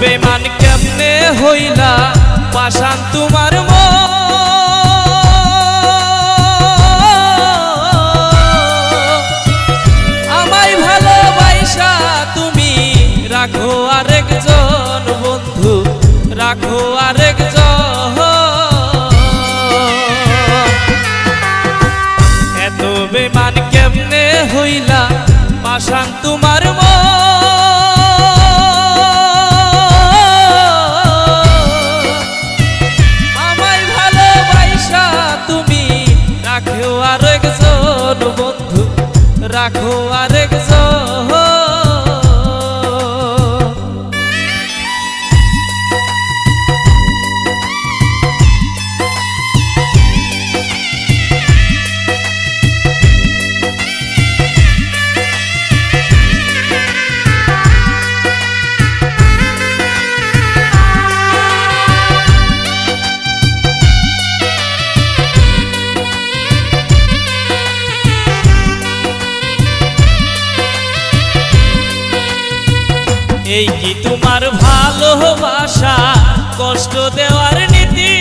বেমান কেমনে হইলা? পাশান তোমার তুমি। রাখো আরেকজন বন্ধু। রাখো আরেকজন। এত বেমান কেমনে হইলা? পাশান তোমার আরেকজন বন্ধু রাখো আরেকজন এই কি তোমার ভালোবাসা? কষ্ট দেওয়ার নীতি?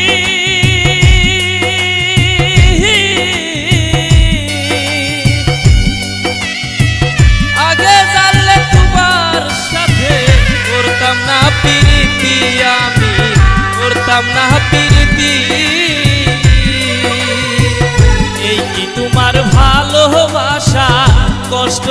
আগে জানলে তোমার সাথে করতাম না প্রীতি আমি, করতাম না প্রীতি। এই কি তোমার ভালোবাসা? কষ্ট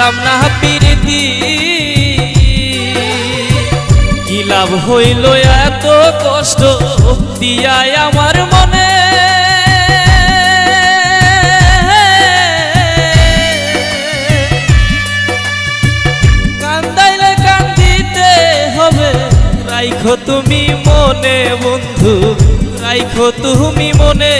করতাম না প্রীতি। কি লাভ হইল এত কষ্ট দিয়াই আমার মনে? কান্দাইলে কান্দিতে হবে। রাইখো তুমি মনে বন্ধু, রাইখো তুমি মনে।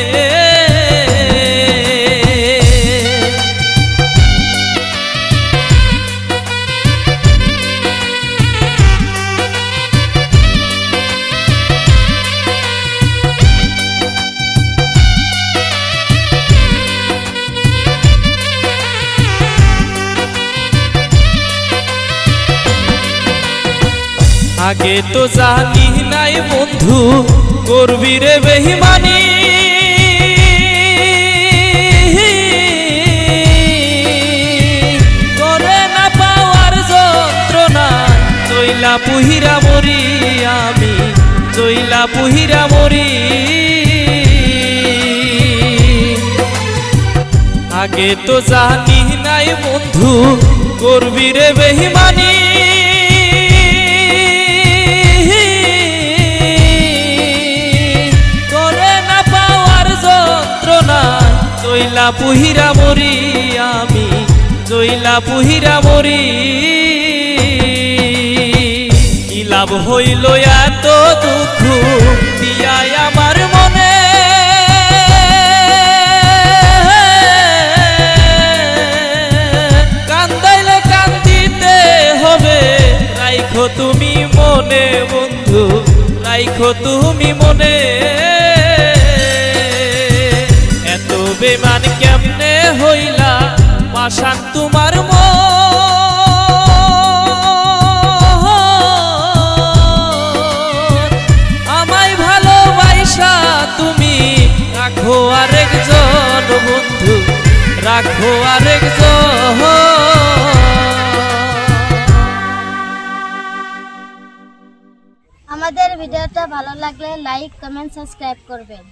আগে তো জানি নাই বন্ধু, করবি রে বেহিমানি। করে না পাওয়ার যন্ত্রণা চইলা পুহিরা মরি আমি চইলা পুহিরা মরি। আগে তো জানি নাই বন্ধু, করবি রে বেহিমানি। চইলা পুহিরা মরি, আমি চইলা পুহিরা মরি। কি লাভ হইল এত দুঃখ দিয়াই আমার মনে? কান্দাইলে কান্দিতে হবে, রাইখো তুমি মনে বন্ধু, রাইখো তুমি মনে। বেমান কেমনে হইলা? পাশান তোমার মন। আমায় ভালোবাসা তুমি রাখো আরেকজন বন্ধু রাখো আরেকজন আমাদের ভিডিওটা ভালো লাগলে লাইক কমেন্ট সাবস্ক্রাইব করবেন।